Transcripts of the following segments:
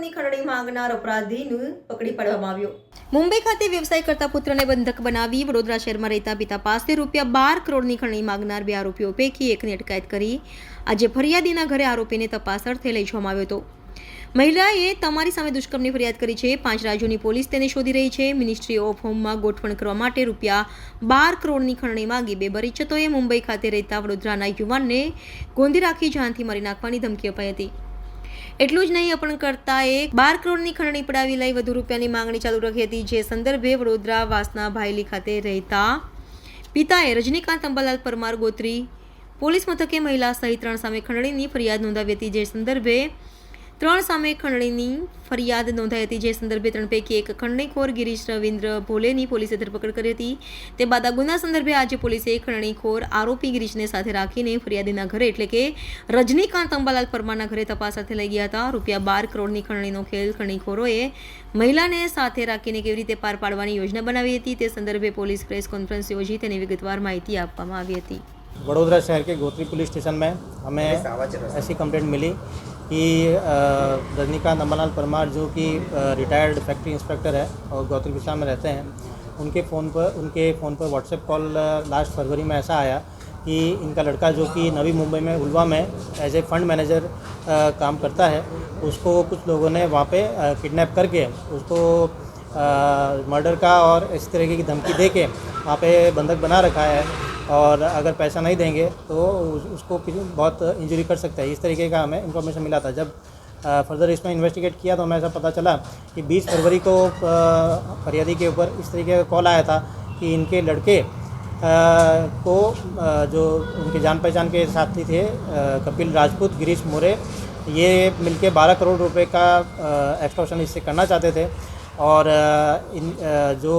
કરોડની ખંડણી માંગનાર અપરાધીને પકડી પાડવામાં આવ્યો. મુંબઈ ખાતે વ્યવસાય કરતા પુત્રને બંધક બનાવી વડોદરા શહેરમાં રહેતા પિતા પાસે રૂપિયા બાર કરોડની ખંડણી માંગનાર બે આરોપીઓ પૈકી એકની અટકાયત કરી. આજે ફરિયાદીના ઘરે આરોપીને તપાસ અર્થે લઈ જવામાં આવ્યો હતો. મહિલાએ તમારી સામે દુષ્કર્મની ફરિયાદ કરી છે. પાંચ રાજ્યોની પોલીસ તેને શોધી રહી છે. મિનિસ્ટ્રી ઓફ હોમમાં ગોઠવણ કરવા માટે રૂપિયા બાર કરોડની ખંડણી માંગી બે બરીચતોએ મુંબઈ ખાતે રહેતા વડોદરાના યુવાનને ગોંધી રાખી જાનથી મારી નાખવાની ધમકી અપાઈ હતી. એટલું જ નહીં અપહરણકર્તાએ બાર કરોડની ખંડણી પડાવી લઈ વધુ રૂપિયાની માંગણી ચાલુ રાખી હતી, જે સંદર્ભે વડોદરા વાસના ભાયલી ખાતે રહેતા પિતાએ રજનીકાંત અંબાલાલ પરમાર ગોત્રી પોલીસ મથકે મહિલા સહિત ત્રણ સામે ખંડણીની ફરિયાદ નોંધાવી હતી, જે સંદર્ભે ત્રણ સામે ખંડણીની ફરિયાદ નોંધાઈ હતી જે સંદર્ભે ત્રણ પૈકી એક ખંડણીખોર ગિરીશ રવિન્દ્ર ભોલેની પોલીસે ધરપકડ કરી હતી તે બાદ આ ગુના સંદર્ભે આજે પોલીસે ખંડણીખોર આરોપી ગિરીશને સાથે રાખીને ફરિયાદીના ઘરે એટલે કે રજનીકાંત અંબાલાલ પરમારના ઘરે તપાસ સાથે લઈ ગયા હતા રૂપિયા બાર કરોડની ખંડણીનો ખેલ ખંડણીખોરોએ મહિલાને સાથે રાખીને કેવી રીતે પાર પાડવાની યોજના બનાવી હતી તે સંદર્ભે પોલીસ પ્રેસ કોન્ફરન્સ યોજી તેની વિગતવાર માહિતી આપવામાં આવી હતી वडोदरा शहर के गोत्री पुलिस स्टेशन में हमें ऐसी कंप्लेंट मिली कि रजनीकांत अम्बालाल परमार जो कि रिटायर्ड फैक्ट्री इंस्पेक्टर है और गौतम विशाल में रहते हैं, उनके फ़ोन पर, उनके फ़ोन पर व्हाट्सएप कॉल लास्ट फरवरी में ऐसा आया कि इनका लड़का जो कि नवी मुंबई में, उलवा में एज ए फंड मैनेजर काम करता है, उसको कुछ लोगों ने वहाँ पे किडनैप करके उसको मर्डर का और इस तरीके की धमकी दे के वहाँ पे बंधक बना रखा है। और अगर पैसा नहीं देंगे तो उस- उसको बहुत इंजरी कर सकता है। इस तरीके का हमें इन्फॉर्मेशन मिला था। जब फर्दर इसमें इन्वेस्टिगेट किया तो हमें ऐसा पता चला कि 20 फरवरी को फरियादी के ऊपर इस तरीके का कॉल आया था कि इनके लड़के को जो उनके जान पहचान के साथी थे कपिल राजपूत, गिरीश मोरे, ये मिलके 12 करोड़ रुपए का एक्सटॉर्शन इससे करना चाहते थे। और इन जो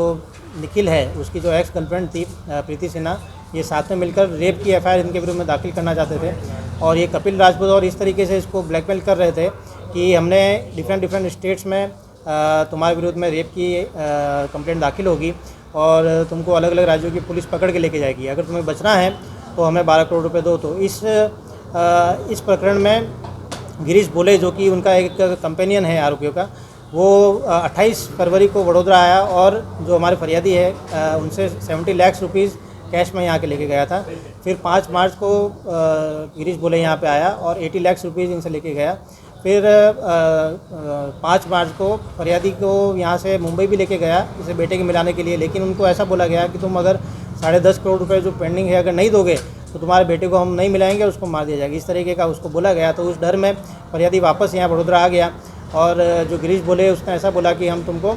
निखिल है, उसकी जो एक्स गर्लफ्रेंड थी प्रीति सिन्हा ये साथ में मिलकर रेप की एफआईआर इनके विरुद्ध में दाखिल करना चाहते थे। और ये कपिल राजपूत और इस तरीके से इसको ब्लैकमेल कर रहे थे कि हमने डिफरेंट डिफरेंट स्टेट्स में तुम्हारे विरुद्ध में रेप की कंप्लेंट दाखिल होगी और तुमको अलग अलग राज्यों की पुलिस पकड़ के लेके जाएगी। अगर तुम्हें बचना है तो हमें बारह करोड़ रुपए दो। तो इस अ, इस प्रकरण में गिरीश बोले जो कि उनका एक कंपेनियन है आरोपियों का वो अ, 28 फरवरी को वडोदरा आया और जो हमारे फरियादी है उनसे 70 लाख रुपीज़ कैश में यहाँ के लेके गया था। फिर पाँच मार्च को गिरीश बोले यहाँ पे आया और एटी लैक्स रुपीज़ इनसे लेके गया। फिर पाँच मार्च को फरियादी को यहाँ से मुंबई भी लेके गया इसे बेटे के मिलाने के लिए। लेकिन उनको ऐसा बोला गया कि तुम अगर साढ़े दस करोड़ रुपये जो पेंडिंग है अगर नहीं दोगे तो तुम्हारे बेटे को हम नहीं मिलाएँगे उसको मार दिया जाएगा। इस तरीके का उसको बोला गया। तो उस डर में फरियादी वापस यहाँ वडोदरा आ गया और जो गिरीश बोले उसने ऐसा बोला कि हम तुमको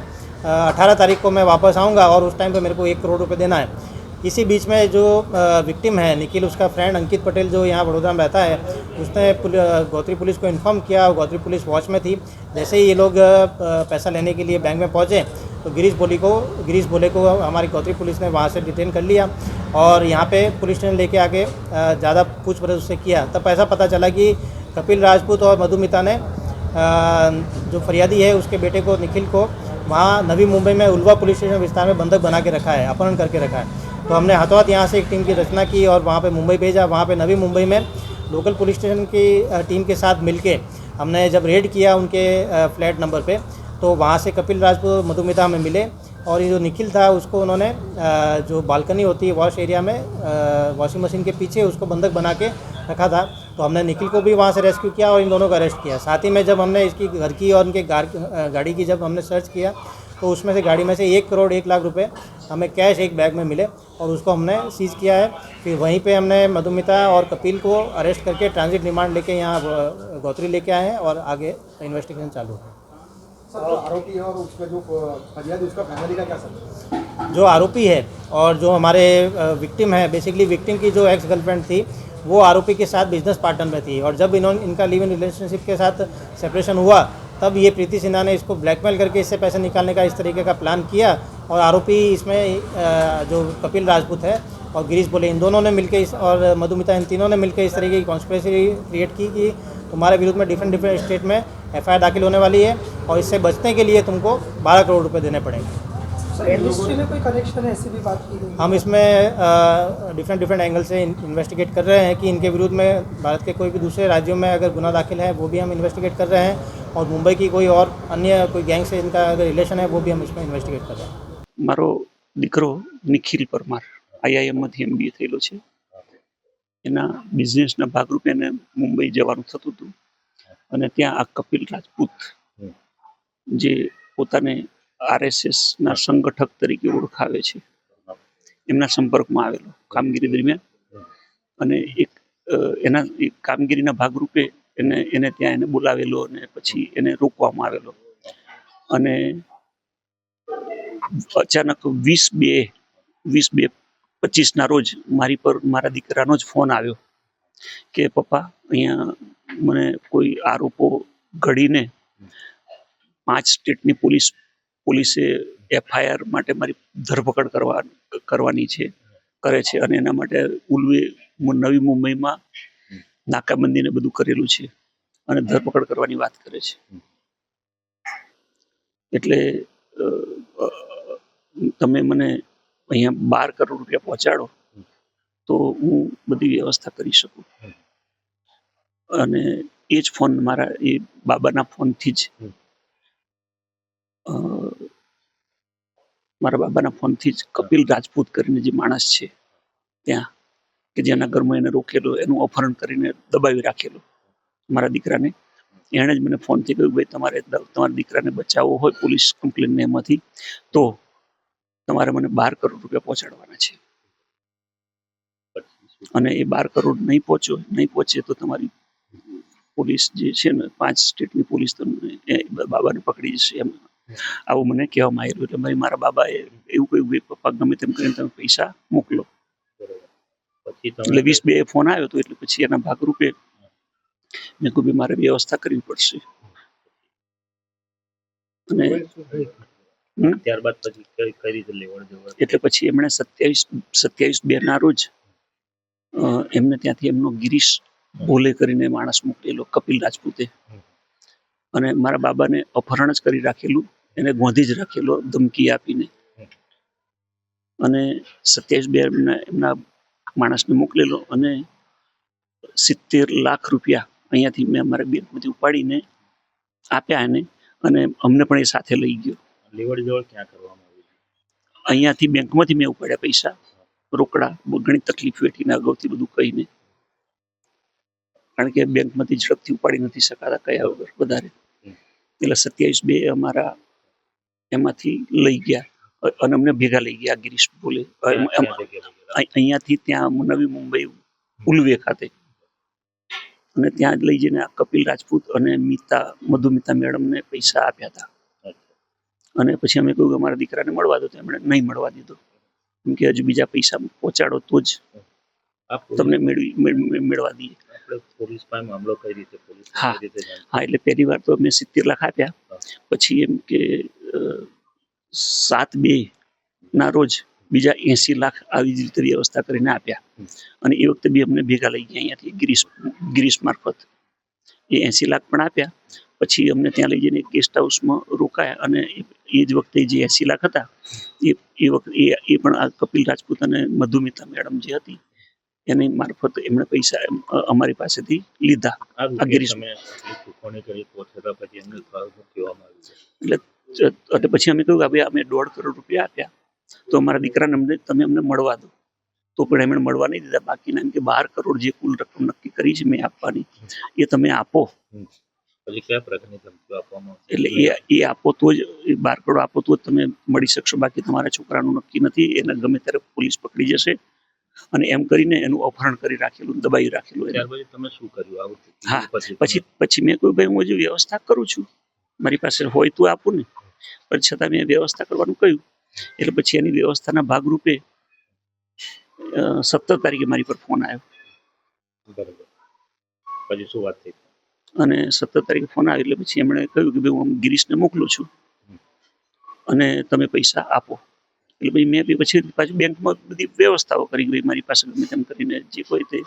अठारह तारीख को मैं वापस आऊँगा और उस टाइम पर मेरे को एक करोड़ रुपये देना है। इसी बीच में जो विक्टिम है, निखिल, उसका फ्रेंड अंकित पटेल जो यहाँ वडोदरा में रहता है, उसने गौत्री पुलिस को इन्फॉर्म किया गौत्री पुलिस वॉच में थी। जैसे ही ये लोग पैसा लेने के लिए बैंक में पहुँचे तो गिरीश बोली को, गिरीश बोले को हमारी गौत्री पुलिस ने वहाँ से डिटेन कर लिया और यहाँ पे पुलिस स्टेशन लेके आके ज़्यादा पूछपरछ उससे किया। तब ऐसा पता चला कि कपिल राजपूत और मधुमिता ने जो फरियादी है, उसके बेटे को, निखिल को, वहाँ नवी मुंबई में उल्वा पुलिस स्टेशन विस्तार में बंधक बना के रखा है, अपहरण करके रखा है। तो हमने हाथों हाथ यहाँ से एक टीम की रचना की और वहाँ पे मुंबई भेजा वहाँ पे नवी मुंबई में लोकल पुलिस स्टेशन की टीम के साथ मिलके हमने जब रेड किया उनके फ्लैट नंबर पे तो वहाँ से कपिल राजपूत मधुमिता हमें मिले और ये जो निखिल था उसको उन्होंने जो बालकनी होती है वॉश एरिया में वॉशिंग मशीन के पीछे उसको बंधक बना के रखा था। तो हमने निखिल को भी वहाँ से रेस्क्यू किया और इन दोनों का अरेस्ट किया। साथ ही में जब हमने इसकी घर की और गार, गाड़ी की जब हमने सर्च किया तो उसमें से गाड़ी में से एक करोड़ एक लाख रुपए हमें कैश एक बैग में मिले और उसको हमने सीज किया है। फिर वहीं पे हमने मधुमिता और कपिल को अरेस्ट करके ट्रांजिट रिमांड लेके यहाँ गौत्री लेके आए हैं और आगे इन्वेस्टिगेशन चालू है। आरोपी है और उसका जो फरियादी उसका फैमिली का क्या सर? जो आरोपी है और जो हमारे विक्टिम है बेसिकली विक्टिम की जो एक्स गर्लफ्रेंड थी वो आरोपी के साथ बिज़नेस पार्टनर में थी। और जब इन्होंने इनका लिव इन रिलेशनशिप के साथ सेपरेशन हुआ तब ये प्रीति सिन्हा ने इसको ब्लैकमेल करके इससे पैसे निकालने का इस तरीके का प्लान किया और आरोपी इसमें जो कपिल राजपूत है और गिरीश बोले इन दोनों ने मिलकर इस और मधुमिता इन तीनों ने मिलकर इस तरीके की कॉन्स्परेसी क्रिएट की कि तुम्हारे विरुद्ध में डिफरेंट डिफरेंट स्टेट में एफ़ दाखिल होने वाली है और इससे बचने के लिए तुमको बारह करोड़ रुपये देने पड़ेंगे। सर इंडस्ट्री में कोई कनेक्शन है ऐसी भी बात हम इसमें डिफरेंट डिफरेंट एंगल से इन्वेस्टिगेट कर रहे हैं कि इनके विरुद्ध में भारत के कोई भी दूसरे राज्यों में अगर गुना दाखिल है वो भी हम इन्वेस्टिगेट कर रहे हैं और मुंबई की कोई और अन्य कोई गैंग से इनका अगर रिलेशन है वो भी हम इसमें इन्वेस्टिगेट कर रहे हैं। મારો દીકરો નિખિલ પરમાર આઈઆઈએમમાંથી એમબીએ થયેલો છે. એના બિઝનેસના ભાગરૂપે એને મુંબઈ જવાનું થતું હતું. અને ત્યાં આ કપિલ રાજપૂત જે પોતાને આરએસએસના સંગઠક તરીકે ઓળખાવે છે. એમના સંપર્કમાં આવેલો કામગીરી દરમિયાન. અને એક એના એક કામગીરીના ભાગરૂપે એને એને ત્યાં એને બોલાવેલો અને પછી એને રોકવામાં આવેલો. અને અચાનક વીસ બે વીસ બે પચીસના રોજ મારી પર મારા દીકરાનો જ ફોન આવ્યો કે પપ્પા અહીંયા મને કોઈ આરોપો ઘડીને પાંચ સ્ટેટની પોલીસ પોલીસે એફઆઈઆર માટે મારી ધરપકડ કરવા કરવાની છે કરે છે અને એના માટે ઉલ્વે નવી મુંબઈમાં નાકાબંધીને બધું કરેલું છે અને ધરપકડ કરવાની વાત કરે છે. એટલે તમે મને અહીંયા બાર કરોડ રૂપિયા પહોંચાડો, તો હું બધી વ્યવસ્થા કરી શકું. અને એ જ ફોન મારા, એ બાબાના ફોનથી જ મારા બાબાના ફોનથી જ કપિલ રાજપૂત કરીને જે માણસ છે ત્યાં, કે જેના ઘરમાં એને રોકેલો, એનું અપહરણ કરીને દબાવી રાખેલો, મારા દીકરાને. એણે જ મને ફોનથી કહ્યું ભાઈ તમારે તમારા દીકરાને બચાવવો હોય પોલીસ કમ્પ્લેનને એમાંથી તો તમારે મને બાર કરોડ રૂપિયા પહોંચાડવાના છે. અને એ બાર કરોડ નહીં પહોંચ્યો નહીં પહોંચે તો તમારી પોલીસ જે છે ને પાંચ સ્ટેટની પોલીસ તમને બાબાને પકડી જશે એમ. આવું મને કહેવામાં આવેલું એટલે ભાઈ મારા બાબાએ એવું કહ્યું કે પપ્પા ગમે તેમ કરીને તમે પૈસા મોકલો. એટલે વીસ બે ફોન આવ્યો તો એટલે પછી એના ભાગરૂપે મેં કોઈ મારે વ્યવસ્થા કરવી પડશે. અને ત્યારબાદ પછી કઈ કઈ રીતે લેવડ દેવડ? એટલે પછી એમણે સત્યાવીસ સત્યાવીસ બે ના રોજ એમને ત્યાંથી એમનો ગિરીશ ભોલે કરીને માણસ મોકલેલો કપિલ રાજપૂતે. અને મારા બાબાને અપહરણ જ કરી રાખેલું એને ગોંધી જ રાખેલો ધમકી આપીને. અને સત્યાવીસ બે એમના એમના માણસને મોકલેલો અને સિત્તેર લાખ રૂપિયા અહીંયાથી મેં અમારા બધી ઉપાડીને આપ્યા એને અને અમને પણ એ સાથે લઈ ગયો લેવડ દેવડ ક્યાં કરવામાં આવી અહીંયાથી બેંકમાંથી મેં ઉપાડ્યા પૈસા રોકડા ઘણી તકલીફ વેઠીને અગાઉથી બધું કહીને કારણ કે બેંકમાંથી ઝડપથી ઉપાડી નથી શકાતા કયા વગર વધારે એટલે સત્યાવીસ બે અમારા એમાંથી લઈ ગયા અને અમને ભેગા લઈ ગયા ગિરીશ બોલે અહીંયાથી ત્યાં નવી મુંબઈ ઉલવે ખાતે અને ત્યાં જ લઈ જઈને આ કપિલ રાજપૂત અને મિતા મધુમિતા મેડમને પૈસા આપ્યા હતા. અને પછી અમે કહ્યું કે અમારા દીકરાને મળવા દો તો એમણે નહીં મળવા દીધો. કેમ કે હજુ બીજા પૈસા પહોંચાડો તો જ તમને મેળવી મેળ- મેળ- મેળવા દઈએ. હા. હા એટલે પહેલી વાર તો અમે સિત્તેર લાખ આપ્યા. પછી એમ કે સાત બે ના રોજ બીજા એસી લાખ આવી જ રીતે વ્યવસ્થા કરીને આપ્યા. અને એ વખતે બી અમને ભેગા લઈ ગયા અહીંયાથી ગિરીશ ગિરીશ મારફત. એ એસી લાખ પણ આપ્યા. પછી અમને ત્યાં લઈ જઈને ગેસ્ટ હાઉસમાં રોકાયા અને એ- જ વખતે જે એસી લાખ હતા એ એ વખતે એ પણ આ કપિલ રાજપૂત અને મધુમિતા મેડમ જે હતી એની મારફત એમણે પૈસા અમારી પાસેથી લીધા. એટલે એટલે પછી અમે કહ્યું કે ભાઈ અમે દોઢ કરોડ રૂપિયા આપ્યા. તો અમારા દીકરાને અમને તમે અમને મળવા દો. તો પણ એમણે મળવા નહીં દીધા. બાકીના એમ કે બાર કરોડ જે કુલ રકમ નક્કી કરી છે મેં આપવાની એ તમે આપો? એટલે એ એ આપો તો જ એ બાર કરોડ આપો તો જ તમે મળી શકશો. બાકી તમારા છોકરાનું નક્કી નથી. એને ગમે ત્યારે પોલીસ પકડી જશે અને એમ કરીને એનું અપહરણ કરી રાખેલું દબાઈ રાખેલું તમે શું કર્યું આવું હા, પછી પછી પછી મેં કહ્યું ભાઈ હું હજુ વ્યવસ્થા કરું છું. મારી પાસે હોય તો આપું ને. પણ છતાં મેં વ્યવસ્થા કરવાનું કહ્યું. એટલે પછી એની વ્યવસ્થાના ભાગરૂપે સત્તર તારીખે મારી પર ફોન આવ્યો. પછી શું વાત થઈ? અને સત્તર તારીખે ફોન આવ્યો એટલે પછી એમણે કહ્યું કે ભાઈ હું ગિરીશને મોકલું છું. અને તમે પૈસા આપો. એટલે પછી મેં બી પછી પાછું બેંકમાં બધી વ્યવસ્થાઓ કરી ભાઈ મારી પાસે ગમે તેમ કરીને. જે કોઈ તે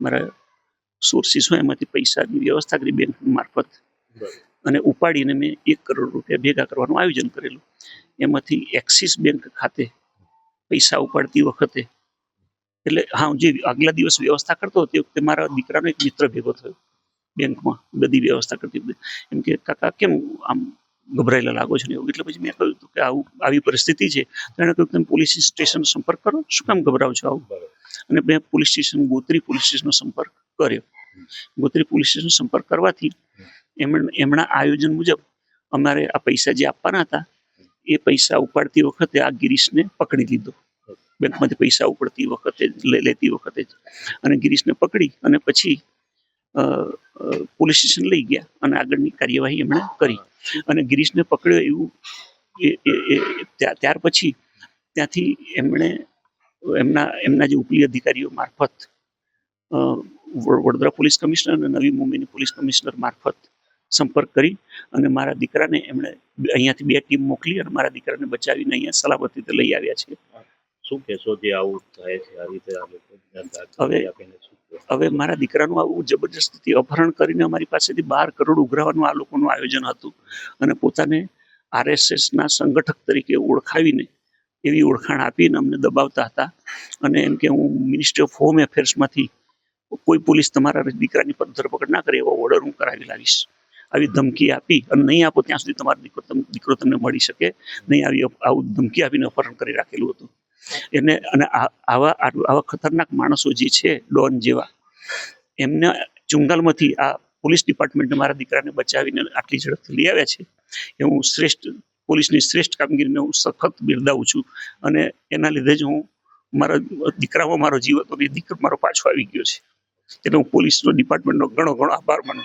મારા સોર્સિસ હોય એમાંથી પૈસાની વ્યવસ્થા કરી બેંક મારફત. અને ઉપાડીને મેં એક કરોડ રૂપિયા ભેગા કરવાનું આયોજન કરેલું. એમાંથી એક્સિસ બેંક ખાતે પૈસા ઉપાડતી વખતે. એટલે હા જે આગલા દિવસ વ્યવસ્થા કરતો તે વખતે મારા દીકરાનો એક મિત્ર ભેગો થયો બેંકમાં બધી વ્યવસ્થા કરતી વખતે. એમ કે કાકા કેમ આમ ગભરાયેલા લાગો છો ને એવું? એટલે પછી મેં કહ્યું હતું કે આવું આવી પરિસ્થિતિ છે. તો એણે કહ્યું તમે પોલીસ સ્ટેશન સંપર્ક કરો. શું કામ ગભરાવ છો આવું? અને મેં પોલીસ સ્ટેશન ગોત્રી પોલીસ સ્ટેશનનો સંપર્ક કર્યો. ગોત્રી પોલીસ સ્ટેશનનો સંપર્ક કરવાથી એમણે એમના આયોજન મુજબ અમારે આ પૈસા જે આપવાના હતા એ પૈસા ઉપાડતી વખતે આ ગિરીશને પકડી લીધો. બેંકમાંથી પૈસા ઉપડતી વખતે લેતી વખતે અને ગિરીશને પકડી અને પછી પોલીસ સ્ટેશન લઈ ગયા અને આગળની કાર્યવાહી એમણે કરી. અને ગિરીશને પકડ્યો એવું ત્યાર પછી ત્યાંથી એમણે, એમના એમના જે ઉપલી અધિકારીઓ મારફત વડોદરા પોલીસ કમિશનર અને નવી મુંબઈની પોલીસ કમિશનર મારફત સંપર્ક કરી અને મારા દીકરાને એમણે અહીંયાથી બે ટીમ મોકલી અને મારા દીકરાને બચાવીને અહીંયા સલામત રીતે લઈ આવ્યા છે શું કહેશો જે આવું થાય છે? આ રીતે હવે- હવે મારા દીકરાનું આવું જબરજસ્તીથી અપહરણ કરીને અમારી પાસેથી બાર કરોડ ઉઘરાવાનું આ લોકોનું આયોજન હતું અને પોતાને આરએસએસના સંગઠક તરીકે ઓળખાવીને એવી ઓળખાણ આપીને અમને દબાવતા હતા. અને એમ કે હું મિનિસ્ટ્રી ઓફ હોમ એફેર્સમાંથી કોઈ પોલીસ તમારા દીકરાની પર ધરપકડ ના કરે એવો ઓર્ડર હું કરાવી લાવીશ. આવી ધમકી આપી અને નહીં આપો ત્યાં સુધી તમારો દીકરો દીકરો તમને મળી શકે. નહીં આવી આવું ધમકી આપીને અપહરણ કરી રાખેલું હતું. એને, અને આવા આવા ખતરનાક માણસો જે છે, ડોન જેવા, એમને ચુંગાલમાંથી આ પોલીસ ડિપાર્ટમેન્ટને મારા દીકરાને બચાવીને આટલી ઝડપથી લઈ આવ્યા છે. એ હું શ્રેષ્ઠ, પોલીસની શ્રેષ્ઠ કામગીરીને હું સખત બિરદાવું છું. અને એના લીધે જ હું મારા દીકરામાં મારો જીવ હતો એ દીકરો મારો પાછો આવી ગયો છે. એટલે હું પોલીસનો ડિપાર્ટમેન્ટનો ઘણો ઘણો આભાર માનું